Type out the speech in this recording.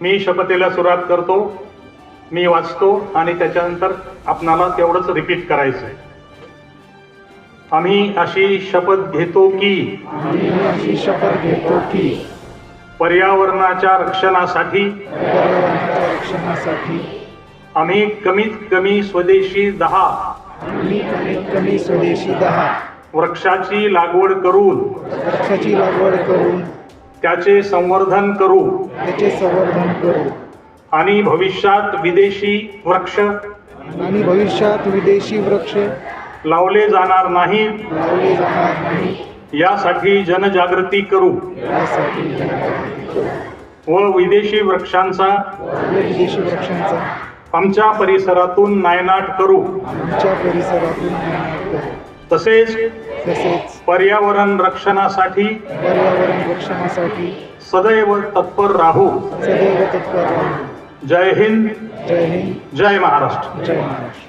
मी शपथेला सुरुवात करतो मी वाचतो आणि त्याच्यानंतर आपणाला तेवढंच रिपीट करायचं आहे आम्ही अशी शपथ घेतो की अशी शपथ घेतो की पर्यावरणाच्या रक्षणासाठी रक्षणासाठी आम्ही कमीत कमी स्वदेशी दहा आम्ही कमीत कमी स्वदेशी दहा वृक्षाची लागवड करून वृक्षाची लागवड करून त्याचे संवर्धन करू. त्याचे संवर्धन करू. आणि भविष्यात विदेशी वृक्ष आणि भविष्यात विदेशी वृक्ष लावले जाणार नाहीत लावले जाणार नाही. यासाठी जनजागृती करू. यासाठी व विदेशी वृक्षांचा विदेशी वृक्षांचा आमच्या परिसरातून नायनाट करू. आमच्या परिसरातून नायनाट करू. तसेच तसेच पर्यावरण रक्षणासाठी पर्यावरण रक्षणासाठी सदैव तत्पर राहू. सदैव तत्पर राहू. जय हिंद. जय हिंद. जय महाराष्ट्र. जय महाराष्ट्र.